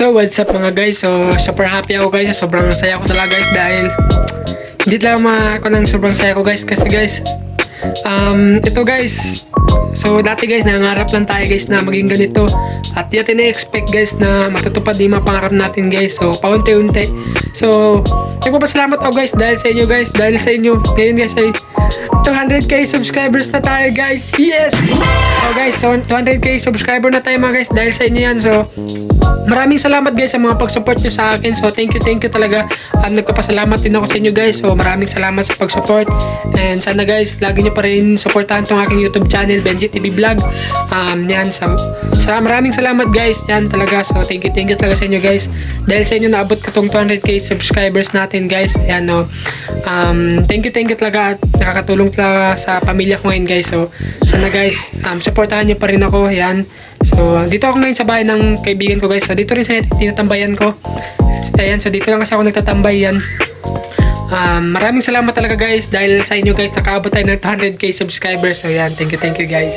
So, what's up mga guys? So, super happy ako guys. Sobrang saya ko talaga guys dahil hindi lang ako ng sobrang saya ko guys. Kasi guys um, ito guys. So dati guys nangarap lang tayo guys na maging ganito. At yun ina-expect guys na matutupad yung mga pangarap natin guys. So paunti-unti. So nagpapasalamat ako guys dahil sa inyo guys. Dahil sa inyo. Ngayon guys ay 200k subscribers na tayo guys. Yes! So guys so 200k subscriber na tayo mga guys. Dahil sa inyo yan. So Maraming salamat guys sa mga pag-support nyo sa akin. So thank you, thank you talaga. At nagpapasalamat din ako sa inyo guys. So maraming salamat sa pag-support. And sana guys, lagi nyo pa rin supportahan tong aking YouTube channel, Benji TV Vlog. Um, yan, sa, sa maraming salamat guys. Yan talaga. So thank you, thank you talaga sa inyo guys. Dahil sa inyo naabot ko tong 200k subscribers natin guys. Yan no. Um, thank you, thank you talaga at nakakatulong talaga sa pamilya ko ngayon guys. So sana guys, um, supportahan nyo pa rin ako. Yan. So, dito ako ngayon sa bahay ng kaibigan ko guys. So, dito rin sa tinatambayan ko. Ayan, so dito lang kasi ako nagtatambay yan. Um, maraming salamat talaga guys dahil sa inyo guys nakaabot tayo ng 200k subscribers. So, yan. Thank you, thank you guys.